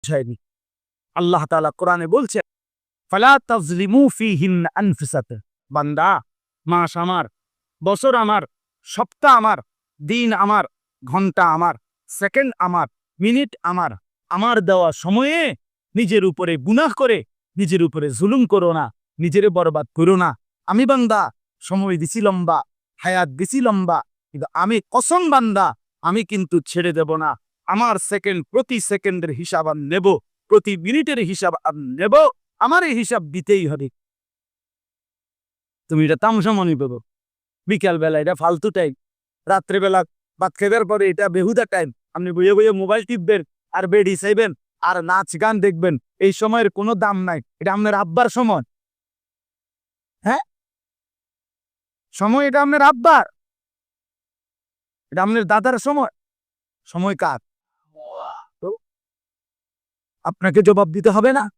বুঝায়নি। আল্লাহ তাআলা কোরআনে বলছেন ফালা তাজলিমু ফিহিন বান্দা, মাস আমার, বছর আমার, সপ্তাহ আমার, দিন আমার, ঘণ্টা আমার, সেকেন্ড আমার, মিনিট আমার আমার দেওয়া সময়ে নিজের উপরে গুনাহ করে, নিজের উপরে জুলুম করো না, নিজেরে বরবাদ করো না। আমি বান্দা, সময় দিছি লম্বা, হায়াত দিছি লম্বা, কিন্তু আমি কসম বান্দা, আমি কিন্তু ছেড়ে দেব না। আমার সেকেন্ড প্রতি সেকেন্ডের হিসাব আর নেব, প্রতি মিনিটের হিসাব আমি নেব, আমার এই হিসাব দিতেই হবে। তুমি এটা তামসা মনে পাবো। বিকাল বেলা এটা ফালতু টাইম রাত্রেবেলা ভাত খেবার পরে এটা বেহুদা টাইম আপনি বইয়ে বইয়ে মোবাইল টিপবেন, আর বেড হিসাইবেন, আর নাচ গান দেখবেন। এই সময়ের কোনো দাম নাই। এটা আপনার আব্বার সময়। হ্যাঁ? সময় এটা আপনার আব্বার। এটা আপনার দাদার সময়। সময় কার? আপনাকে জবাব দিতে হবে না।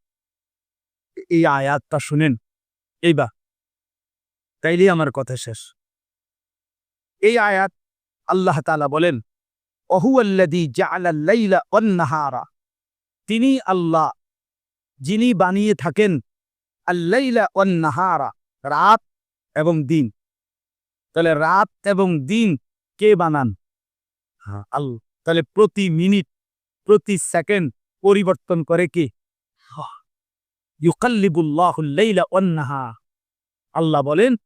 এই আয়াতটা শুনেন। এইবার। তাইলে আমার কথা শেষ। এই আয়াত আল্লাহ তাআলা বলেন অহুয়াল্লাদি তিনি আল্লাহ, যিনি বানিয়ে থাকেন আল্লাইলা ওয়ান-নাহারা রাত এবং দিন। তাহলে রাত এবং দিন কে বানান? হ্যাঁ আল্লাহ। তাহলে প্রতি মিনিট, প্রতি সেকেন্ড পরিবর্তন করে কে? আল্লাহ। বলেন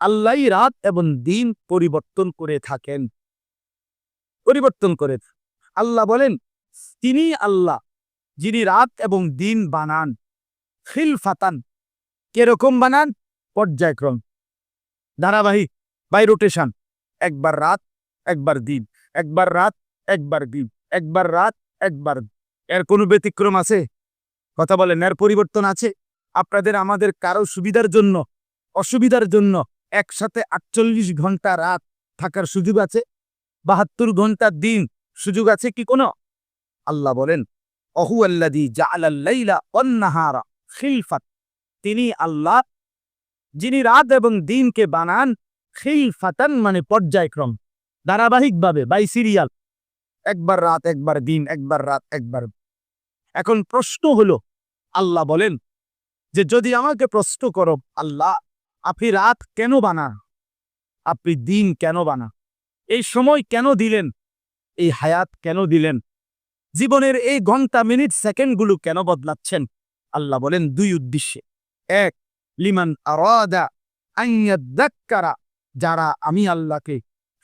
আল্লাহই রাত এবং দিন পরিবর্তন করে থাকেন। পরিবর্তন করে আল্লাহ বলেন, তিনি আল্লাহ, যিনি রাত এবং দিন বানান। খিল ফাতান কীরকম বানান? পর্যায়ক্রম। ধারাবাহিক, বাই রোটেশন। একবার রাত, একবার দিন। একবার রাত, একবার দিন। একবার রাত, একবার এর কোনো ব্যতিক্রম আছে? কথা বলেন, এর পরিবর্তন আছে? আপনাদের, আমাদের কারও সুবিধার জন্য, অসুবিধার জন্য একসাথে আটচল্লিশ ঘণ্টা রাত থাকার সুযোগ আছে? বাহাত্তর ঘণ্টা দিন সুযোগ আছে কি কোনো? আল্লাহ বলেন অহু আল্লাদি ওয়ান-নাহারা খিলফাত। তিনি আল্লাহ, যিনি রাত এবং দিনকে বানান খিলফাতান মানে পর্যায়ক্রম, ধারাবাহিকভাবে বাই সিরিয়াল একবার রাত, একবার দিন, একবার রাত, একবার এখন প্রশ্ন হলো, আল্লাহ বলেন যে যদি আমাকে প্রশ্ন করো, আল্লাহ, আপনি রাত কেন বানান? আপনি দিন কেন বানান? এই সময় কেন দিলেন? এই হায়াত কেন দিলেন? জীবনের এই ঘণ্টা, মিনিট, সেকেন্ডগুলো কেন বদলাচ্ছেন? আল্লাহ বলেন দুই উদ্দেশ্যে। এক, লিমান আরাদা যারা আমি আল্লাহকে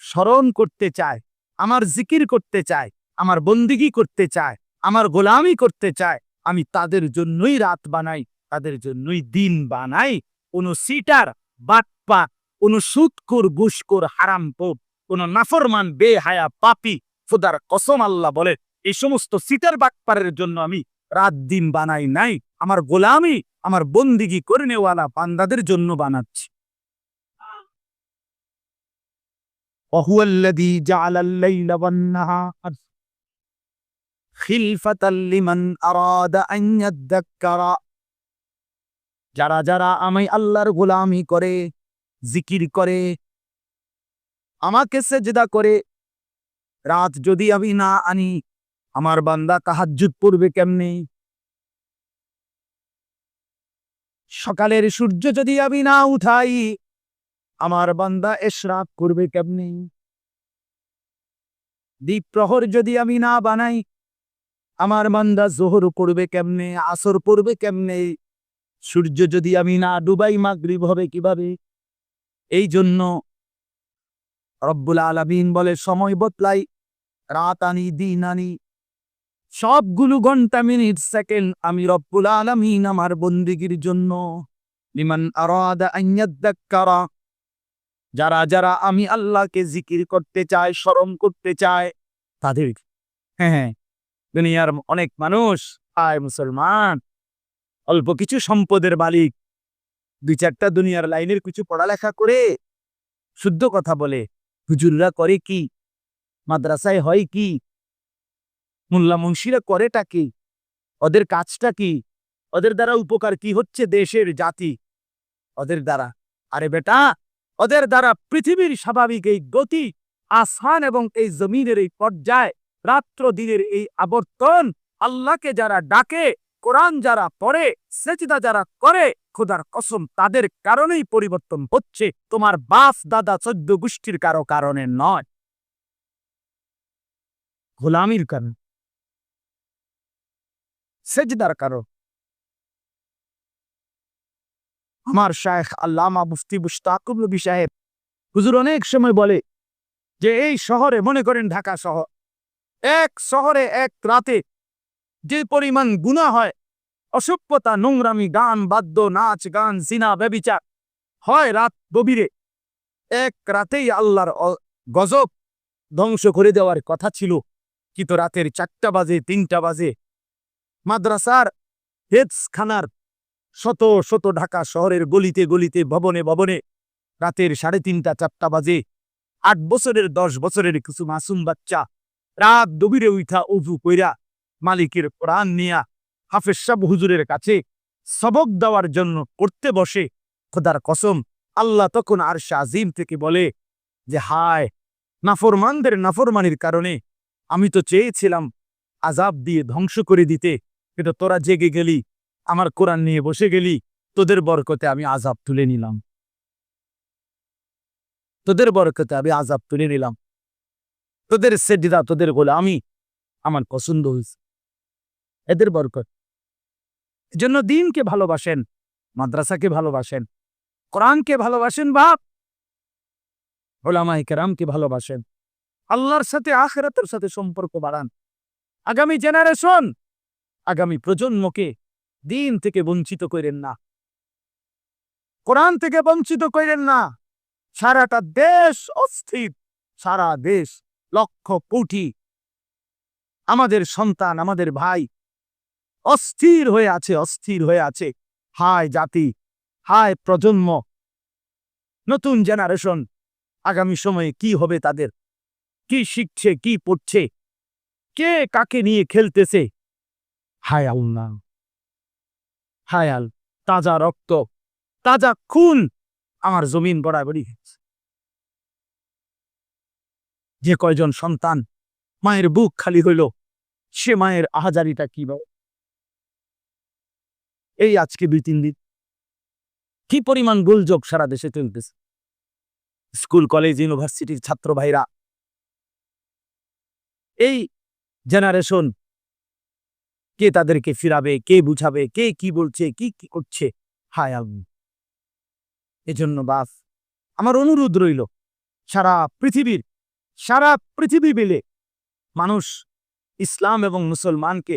স্মরণ করতে চায়, আমার জিকির করতে চায়, আমার বন্দিগি করতে চায় আমার গোলামি করতে চায় আমি তাদের জন্যই রাত বানাই তাদের জন্যই দিন বানাই কোন সিটার বাটপা কোন সুৎকুর গুসকর হারামপোপ কোন নাফরমান বেহায়া পাপি ফুদার কসম আল্লাহ বলে এই সমস্ত সিটার বাটপারের জন্য আমি রাত দিন বানাই নাই আমার গোলামি আমার বন্দিগি করে নেওয়ালা বান্দাদের জন্য বানাচ্ছি وهو الذي جعل الليل والنهار যারা যারা আমি আল্লাহর গুলামি করে, জিকির করে, আমাকে সেজদা করে, রাত যদি আমি না আনি, আমার বান্দা তাহাজ্জুদ পড়বে কেমনি? সকালের সূর্য যদি আমি না উঠাই, আমার বান্দা এশরাক করবে কেমনি? দ্বীপ প্রহর যদি আমি না বানাই আমার বান্দা জোহর করবে কেমনে? আসর পড়বে কেমনে? সূর্য যদি আমি না ডুবাই, মাগরিব হবে কীভাবে? এই জন্য রব্বুল আলামিন বলে, সময় বদলাই, রাত আনি, দিন আনি। সবগুলো ঘণ্টা, মিনিট, সেকেন্ড আমি রব্বুল আলামিন আমার বন্দিগির জন্য। লিমান আরাদা আইয়াদ্দাক্কারা যারা যারা আমি আল্লাহকে জিকির করতে চায়, স্মরণ করতে চায়, তাদের হ্যাঁ হ্যাঁ দুনিয়ার অনেক মানুষ আয় মুসলমান, অল্প কিছু সম্পদের মালিক, দুই চারটা দুনিয়ার লাইনের কিছু পড়ালেখা করে শুদ্ধ কথা বলে, হুজুররা করে কি? মাদ্রাসায় হয় কি? মোল্লা মুন্সিরা করেটা কি? ওদের কাজটা কি? ওদের দ্বারা উপকার কি হচ্ছে দেশের জাতি? ওদের দ্বারা। আরে বেটা, ওদের দ্বারা পৃথিবীর স্বাভাবিক এই গতি, আসান এবং এই জমিনের এই পর্যায় রাত্র দিনের এই আবর্তন আল্লাহকে যারা ডাকে, কোরআন যারা পড়ে, সেজদা যারা করে, খোদার কসম তাদের কারণেই পরিবর্তন হচ্ছে। তোমার বাপ, দাদা চোদ্দ গোষ্ঠীর কারও কারণে নয়। গোলামির কারণ। সেজদার কারণ। আমার শায়েখ আল্লামা মুফতি মুশতাকুব নবী সাহেব হুজুর অনেক সময় বলে যে, এই শহরে মনে করেন ঢাকা শহর। এক শহরে এক রাতে যে পরিমাণ গুণা হয়, অসভ্যতা, নোংরামি, গান, বাদ্য, নাচ, গান, জিনা, ব্যবিচার হয় রাত গভীরে। এক রাতেই আল্লাহর গজব ধ্বংস করে দেওয়ার কথা ছিল। কিন্তু রাতের চারটা বাজে, তিনটা বাজে, মাদ্রাসার হেফসখানার শত শত ঢাকা শহরের গলিতে গলিতে, ভবনে ভবনে রাতের সাড়ে তিনটা, চারটা বাজে। আট বছরের, দশ বছরের কিছু মাসুম বাচ্চা রাত গভীরে উঠা উজু কইরা মালিকের কোরআন নিয়া হাফেজ সাহ হুজুরের কাছে সবক দেওয়ার জন্য করতে বসে। খোদার কসম, আল্লাহ তখন আর আজিম থেকে বলে যে, হায়, নাফরমানদের নাফরমানির কারণে আমি তো চেয়েছিলাম আজাব দিয়ে ধ্বংস করে দিতে, কিন্তু তোরা জেগে গেলি, আমার কোরআন নিয়ে বসে গেলি, তোদের বরকতে আমি আজাব তুলে নিলাম। তোদের বরকতে আমি আজাব তুলে নিলাম। তোদের সেদিদা তোদের গোলামি আমার পছন্দ হয়েছে। এদের বরকত। এজন্য দিনকে ভালোবাসেন, মাদ্রাসাকে ভালোবাসেন, কোরআনকে ভালোবাসেন বাপ ওলামাই ভালোবাসেন। আল্লাহর সাথে, আখেরাতের সাথে সম্পর্ক বাড়ান। আগামী জেনারেশন আগামী প্রজন্মকে দিন থেকে বঞ্চিত করেন না। কোরআন থেকে বঞ্চিত করেন না। সারাটা দেশ অস্থির, সারা দেশ লক্ষ কোটি। আমাদের সন্তান, আমাদের ভাই অস্থির হয়ে আছে, অস্থির হয়ে আছে। হায় জাতি, হায় প্রজন্ম। নতুন জেনারেশন, আগামী সময়ে কি হবে তাদের? কি শিখছে, কি পড়ছে? কে কাকে নিয়ে খেলতেছে? হায় আল্লাহ হায়াল, তাজা রক্ত, তাজা খুন। আমার জমিন বরাবরই হচ্ছে যে কয়জন সন্তান মায়ের বুক খালি হইল, সে মায়ের আহাজারিটা কি? এই আজকে দুই, তিন দিন কি পরিমাণ গোলযোগ সারা দেশে চলতেছে? স্কুল, কলেজ, ইউনিভার্সিটির ছাত্র ভাইরা, এই জেনারেশন কে তাদেরকে ফিরাবে, কে বুঝাবে, কে কি বলছে, কি কি করছে? হায় আল্লাহ। এজন্য বাস, আমার অনুরোধ রইল, সারা পৃথিবীর সারা পৃথিবী মিলে মানুষ ইসলাম এবং মুসলমানকে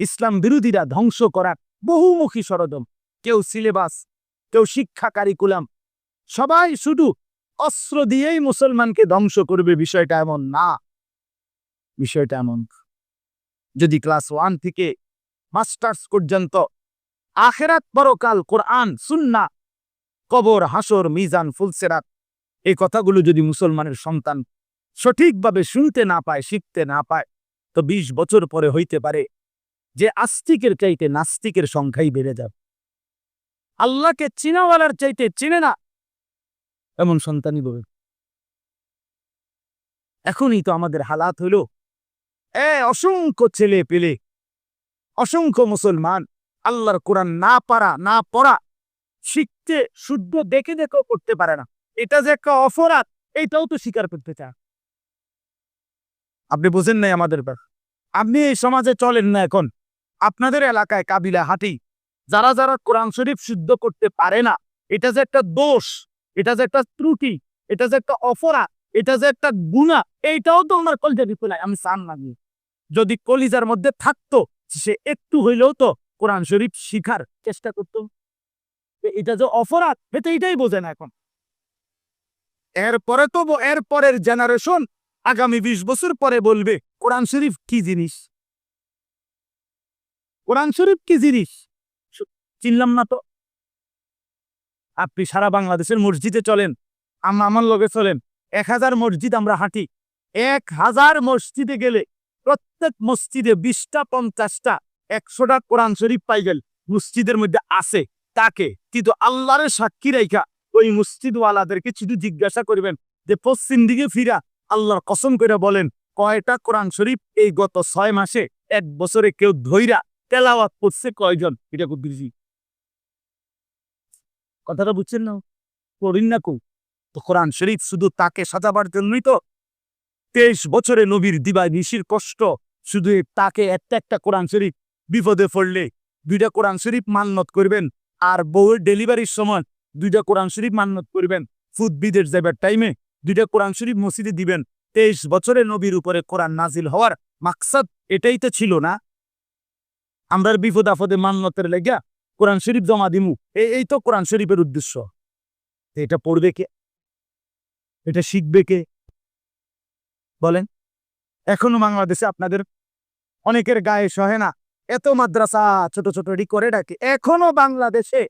ইসলাম বিরোধীরা ধ্বংস করার বহুমুখী ষড়যন্ত্র। কেউ সিলেবাস, কেউ শিক্ষা কারিকুলাম, সবাই শুধু অস্ত্র দিয়েই মুসলমানকে ধ্বংস করবে, বিষয়টা এমন না। বিষয়টা এমন। যদি ক্লাস ওয়ান থেকে মাস্টার্স পর্যন্ত আখেরাত পরকাল কোরআন সুন্না কবর হাসর মিজান, ফুলসেরাত, এই কথাগুলো যদি মুসলমানের সন্তান সঠিকভাবে শুনতে না পায়, শিখতে না পায়, তো ২০ বছর পরে হইতে পারে যে আস্তিকের চাইতে নাস্তিকের সংখ্যাই বেড়ে যাবে। আল্লাহকে চিনাওয়ালার চাইতে চিনে না এমন সন্তানই বলবে এখনই তো আমাদের হালাত হইল এ অসংখ্য ছেলে পেলে, অসংখ্য মুসলমান, আল্লাহর কোরআন না পারা, না পড়া, শিখতে, শুদ্ধ, দেখে, দেখেও করতে পারে না। এটা যে একটা অপরাধ এইটাও তো স্বীকার করতে চায়। আপনি বুঝেন নাই আমাদের ব্যাপার। আপনি এই সমাজে চলেন না এখন। আপনাদের এলাকায় কাবিলা হাটি, যারা যারা কোরআন শরীফ শুদ্ধ করতে পারে না, এটা যে একটা দোষ, এটা যে একটা ত্রুটি, এটা যে একটা অপরাধ, এটা যে একটা গুণা এইটাও তো ওনার কলজা নাই আমি চান না যদি কলিজার মধ্যে থাকতো, সে একটু হইলেও তো কোরআন শরীফ শিখার চেষ্টা করতো। এটা যে অপরাধ এটা এটাই বোঝে না এখন। এরপরে তো এরপরের জেনারেশন আগামী বিশ বছর পরে বলবে, কোরআন শরীফ কি জিনিস? কোরআন শরীফ কি জিনিস? চিনলাম না তো। আপনি সারা বাংলাদেশের মসজিদে চলেন, আমরা আমার লগে চলেন, এক হাজার মসজিদ আমরা হাঁটি। এক হাজার মসজিদে গেলে প্রত্যেক মসজিদে বিশটা, পঞ্চাশটা, একশোটা কোরআন শরীফ পাই গেল। মসজিদের মধ্যে আছে তাকে, কিন্তু আল্লাহরের সাক্ষী রেখা ওই মসজিদওয়ালাদেরকে শুধু জিজ্ঞাসা করবেন যে, পশ্চিম দিকে ফিরা আল্লাহর কসম করে বলেন, কয়টা কোরআন শরীফ এই গত ছয় মাসে এক বছরে কেউ ধৈরা তেলাওয়াত করছে কয়জন? এটা বেশি কথাটা বুঝছেন না? করিন না কো। তো কোরআন শরীফ শুধু তাকে সাজাবার জন্যই তো তেইশ বছরে নবীর দিবাই নিশির কষ্ট, শুধু তাকে একটা একটা কোরআন শরীফ বিপদে পড়লে দুইটা কোরআন শরীফ মান্নত করবেন আর বউয়ের ডেলিভারির সময় দুইটা কোরআন শরীফ মান্নত করবেন। ফুড বিদের যাবার টাইমে দুইটা কোরআন শরীফ মসজিদে দিবেন। তেইশ বছরে নবীর উপরে কোরআন নাজিল হওয়ার মাকসাদ এটাই তো ছিল না। আমরা বিপদ আপদে মান্নতের লেগা কোরআন শরীফ জমা দিমু। এই এই তো কোরআন শরীফের উদ্দেশ্য। এটা পড়বে কে? এটা শিখবে কে? বলেন। এখনও বাংলাদেশে আপনাদের অনেকের গায়ে সহে না। এত মাদ্রাসা ছোট ছোট রি করে ডাকে। এখনও বাংলাদেশে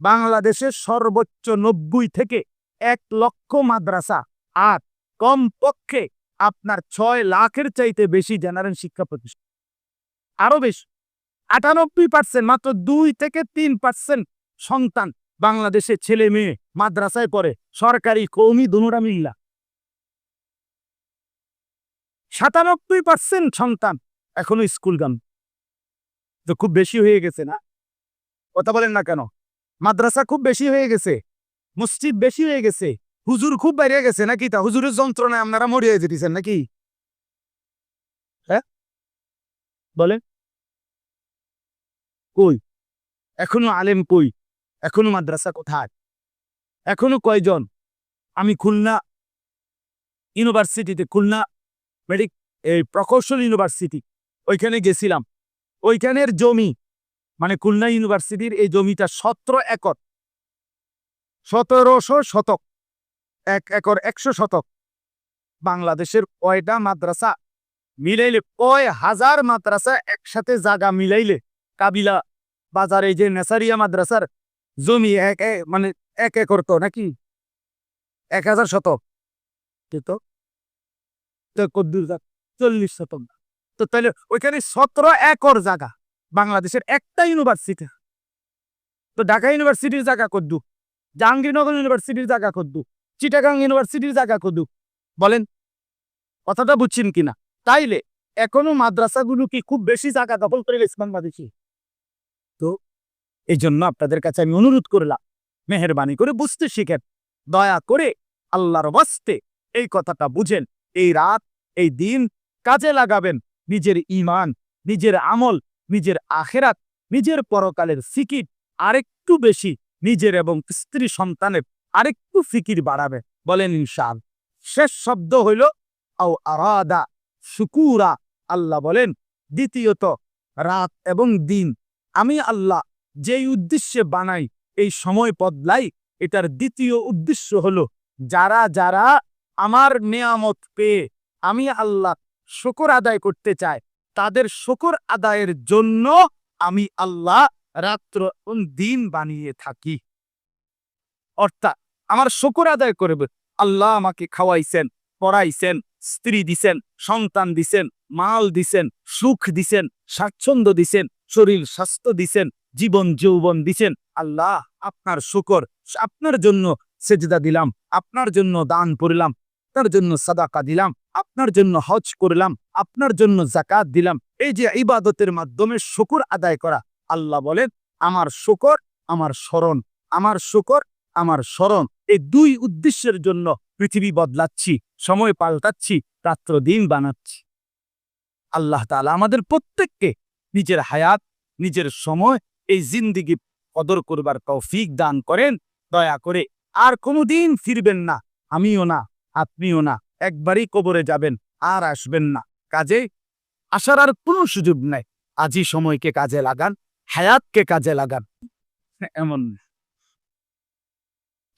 বাংলাদেশে সর্বোচ্চ নব্বই থেকে এক লক্ষ মাদ্রাসা। আর কমপক্ষে আপনার ছয় লাখের চাইতে বেশি জেনারেল শিক্ষা প্রতিষ্ঠান। আরও বেশি, আটানব্বই পার্সেন্ট মাত্র দুই থেকে তিন পার্সেন্ট সন্তান বাংলাদেশে ছেলে মেয়ে মাদ্রাসায় পড়ে, সরকারি কৌমি দুনুরা মিল্লা। সাতানব্বই পার্সেন্ট সন্তান এখনও স্কুল গান তো খুব বেশি হয়ে গেছে না? কথা বলেন না কেন? মাদ্রাসা খুব বেশি হয়ে গেছে। মসজিদ বেশি হয়ে গেছে। হুজুর খুব বাইরে গেছে নাকি? তা হুজুরের যন্ত্রণায় আপনারা মরিয়ে যেতেছেন নাকি? হ্যাঁ? বলে কই? এখনও আলেম কই? এখনও মাদ্রাসা কোথায়? এখনও কয়জন? আমি খুলনা ইউনিভার্সিটিতে, খুলনা মেডিক, এই প্রকৌশল ইউনিভার্সিটি, ওইখানে গেছিলাম। ওইখানের জমি মানে খুলনা ইউনিভার্সিটির এই জমিটা সতেরো একর। সতেরোশো শতক। এক একর একশো শতক। বাংলাদেশের কয়টা মাদ্রাসা মিলাইলে? কয় হাজার মাদ্রাসা একসাথে জাগা মিলাইলে? কাবিলা বাজারে যে নেসারিয়া মাদ্রাসার জমি এক মানে এক একর তো নাকি? এক হাজার শতক। তো কদ্দুর জায়গা চল্লিশ শতক। তো তাহলে ওইখানে সতেরো একর জায়গা বাংলাদেশের একটা ইউনিভার্সিটি তো ঢাকা ইউনিভার্সিটির জায়গা কদ্দু জাহাঙ্গীরনগর ইউনিভার্সিটির জায়গা কদ্দু চিটাগাং ইউনিভার্সিটির জায়গা কদ্দু বলেন, কথাটা বুঝছেন কিনা? তাইলে এখনও মাদ্রাসাগুলো কি খুব বেশি জায়গা দখল করে গেছে বাংলাদেশি? তো এই জন্য আপনাদের কাছে আমি অনুরোধ করলাম, মেহরবানি করে বুঝতে শিখেন, দয়া করে আল্লাহর বাস্তে এই কথাটা বুঝেন, এই রাত, এই দিন কাজে লাগাবেন, নিজের ইমান নিজের আমল, নিজের আখেরাত, নিজের পরকালের সিকিট আরেকটু বেশি নিজের এবং স্ত্রী সন্তানের আরেকটু ফিকির বাড়াবে। বলেন ইনশাল শেষ শব্দ হইল, আও আরাদা শুকুরা। আল্লাহ বলেন, দ্বিতীয়ত, রাত এবং দিন। আমি আল্লাহ যেই উদ্দেশ্যে বানাই, এই সময় বদলাই। এটার দ্বিতীয় উদ্দেশ্য হলো, যারা যারা আমার নেয়ামত পেয়ে আমি আল্লাহ শকর আদায় করতে চায়, তাদের শকর আদায়ের জন্য আমি আল্লাহ রাত্র ও দিন বানিয়ে থাকি। অর্থাৎ আমার শকর আদায় করবে। আল্লাহ আমাকে খাওয়াইছেন, পড়াইছেন, স্ত্রী দিছেন, সন্তান দিছেন, মাল দিছেন, সুখ দিছেন, স্বাচ্ছন্দ্য দিছেন, শরীর স্বাস্থ্য দিছেন, জীবন যৌবন দিছেন। আল্লাহ আপনার শুকর, আপনার জন্য সেজদা দিলাম, আপনার জন্য দান করলাম, আপনার জন্য সাদাকা দিলাম, আপনার জন্য হজ করলাম, আপনার জন্য জাকাত দিলাম। এই যে ইবাদতের মাধ্যমে শুকর আদায় করা আল্লাহ বলেন, আমার শুকর, আমার স্মরণ, আমার শুকর, আমার স্মরণ। এই দুই উদ্দেশ্যের জন্য পৃথিবী বদলাচ্ছি, সময় পাল্টাচ্ছি, রাত্র দিন বানাচ্ছি। আল্লাহ তাআলা আমাদের প্রত্যেককে নিজের হায়াত, নিজের সময়, এই জিন্দিগি কদর করবার তৌফিক দান করেন। দয়া করে আর কোনোদিন ফিরবেন না, আমিও না, আপনিও না, একবারই কবরে যাবেন, আর আসবেন না। কাজে আসার আর কোনো সুযোগ নাই। আজই সময়কে কাজে লাগান হায়াতকে কাজে লাগান। এমন।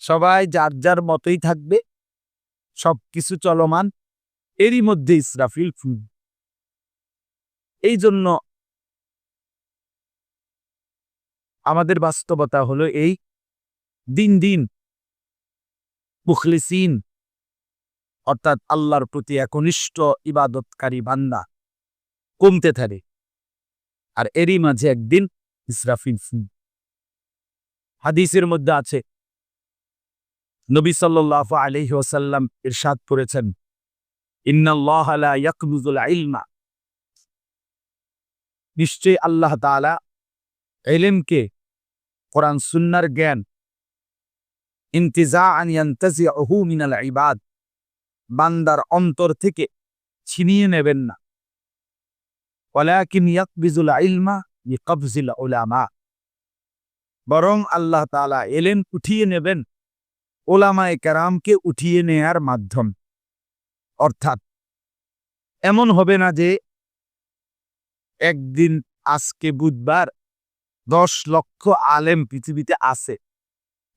সবাই যার যার মতোই থাকবে সবকিছু চলমান এরই মধ্যে ইসরাফিল ফুল এই জন্য আমাদের বাস্তবতা হলো এই দিন দিন মুখলিসিন অর্থাৎ আল্লাহর প্রতি একনিষ্ঠ ইবাদতকারী বান্দা কমতে থাকে। আর এরই মাঝে একদিন ইসরাফিল ফুল। হাদিসের মধ্যে আছে, নবী সাল্লাল্লাহু আলাইহি ওয়াসাল্লাম ইরশাদ করেছেন ইলমা। নিশ্চয়ই আল্লাহ তাআলা এলেমকে কোরআন সুন্নার জ্ঞান ইন্তিজা আন ইয়ান্তাজিউহু মিনাল ইবাদ, বান্দার অন্তর থেকে ছিনিয়ে নেবেন না। ওয়ালাকিন ইয়াকবিজুল ইলমা উলামা বরং আল্লাহ তাআলা এলেন উঠিয়ে নেবেন ওলামায়ে কেরামকে উঠিয়ে নেয়ার মাধ্যম অর্থাৎ এমন হবে না যে একদিন আজকে বুধবার দশ লক্ষ আলেম পৃথিবীতে আছে,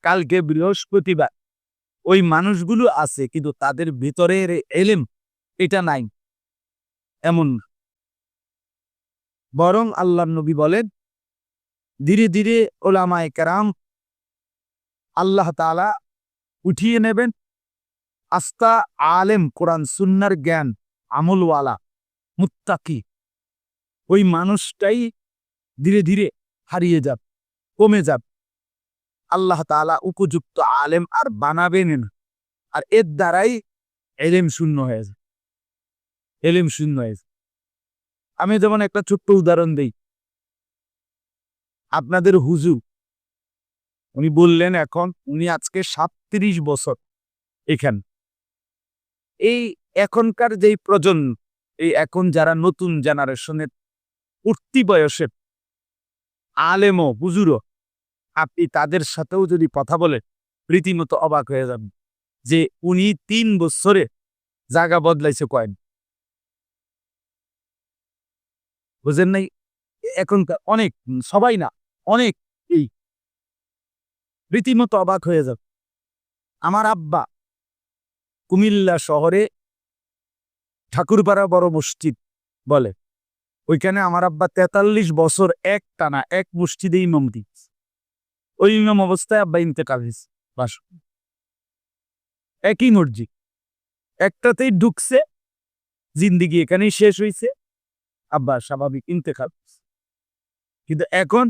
কালকে বৃহস্পতিবার ওই মানুষগুলো আছে, কিন্তু তাদের ভিতরের এলেম এটা নাই এমন না। বরং আল্লাহ নবী বলেন, ধীরে ধীরে ওলামায় কেরাম আল্লাহ তাআলা উঠিয়ে নেবেন। আস্তা আলেম কোরআন সুন্নার জ্ঞান আমলওয়ালা মুত্তাকি। ওই মানুষটাই ধীরে ধীরে হারিয়ে যাবে, কমে যাবে। আল্লাহ তাআলা উপযুক্ত আলেম আর বানাবেন আর এর দ্বারাই এলেম শূন্য হয়ে যায়। এলেম শূন্য হয়ে যায়। আমি যেমন একটা ছোট্ট উদাহরণ দেই। আপনাদের হুজু উনি বললেন এখন উনি আজকে সাতত্রিশ বছর এখান। এই এখনকার যেই প্রজন্ম, এই এখন যারা নতুন জেনারেশনের উঠতি বয়সের আলেমো হুজুরো আপনি তাদের সাথেও যদি কথা বলে রীতিমতো অবাক হয়ে যাবেন যে উনি তিন বছরে জায়গা বদলাইছে কয়েন। বুঝেন নাই? এখনকার অনেক সবাই না, অনেক এই রীতিমতো অবাক হয়ে যাবে। আমার আব্বা কুমিল্লা শহরে ঠাকুরপাড়া বড় মসজিদ বলে। ওইখানে আমার আব্বা তেতাল্লিশ বছর এক টানা এক মসজিদে ইমাম দিচ্ছে ওই ইমাম অবস্থায় আব্বা ইন্তেকাল হয়েছে বাস। একই মসজিদ। একটাতেই ঢুকছে, জিন্দিগি এখানেই শেষ হয়েছে আব্বা, স্বাভাবিক ইন্তেকাল। কিন্তু এখন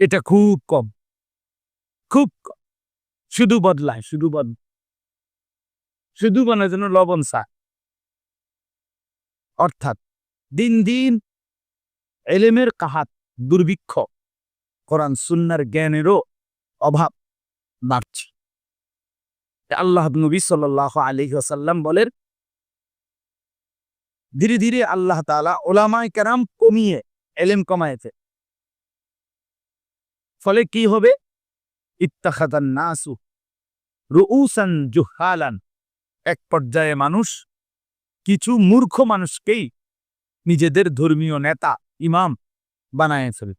এটা খুব কম। খুব কম। শুধু বদলায়, শুধু বদল শুধু বানার জন্য লবণ চা। অর্থাৎ দিন দিন এলেমের কাহাত দুর্ভিক্ষ, কোরআন সুন্নার জ্ঞানেরও অভাব বাড়ছে। আল্লাহ নবী সাল্লাহ আলী আসাল্লাম বলেন ধীরে ধীরে আল্লাহ তাআলা ওলামায় কেরাম কমিয়ে, এলেম কমায়েছে। ফলে কি হবে? ইত্তাখাদান এক পর্যায়ে মানুষ, কিছু মূর্খ মানুষকেই নিজেদের ধর্মীয় নেতা, ইমাম বানায় ফেলে।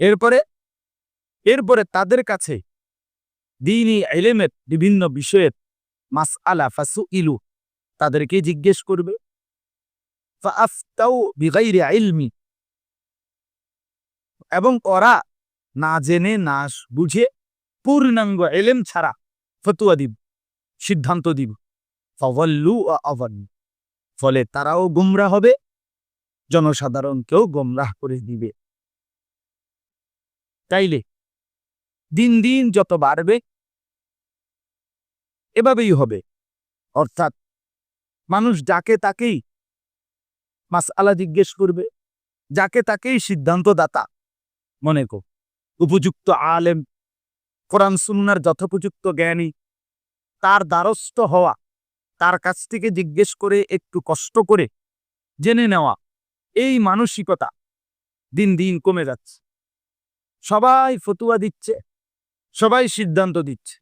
এরপরে এরপরে তাদের কাছে দিনই এলেমের বিভিন্ন বিষয়ের মাস আলা ফাসু ইলু তাদেরকে জিজ্ঞেস করবে এবং ওরা না জেনে, না বুঝে পূর্ণাঙ্গ এলেম ছাড়া ফতুয়া দিব, সিদ্ধান্ত দিব। ফওয়াল্লু ও ফলে তারাও গুমরা হবে, জনসাধারণকেও গোমরাহ করে দিবে। তাইলে দিন দিন যত বাড়বে, এভাবেই হবে। অর্থাৎ মানুষ যাকে তাকেই মাস আলা জিজ্ঞেস করবে, যাকে তাকেই সিদ্ধান্ত দাতা মনে কর। উপযুক্ত আলেম, কোরআন সুন্নার যথোপযুক্ত জ্ঞানী, তার দ্বারস্থ হওয়া, তার কাছ থেকে জিজ্ঞেস করে একটু কষ্ট করে জেনে নেওয়া, এই মানসিকতা দিন দিন কমে যাচ্ছে। সবাই ফতুয়া দিচ্ছে, সবাই সিদ্ধান্ত দিচ্ছে।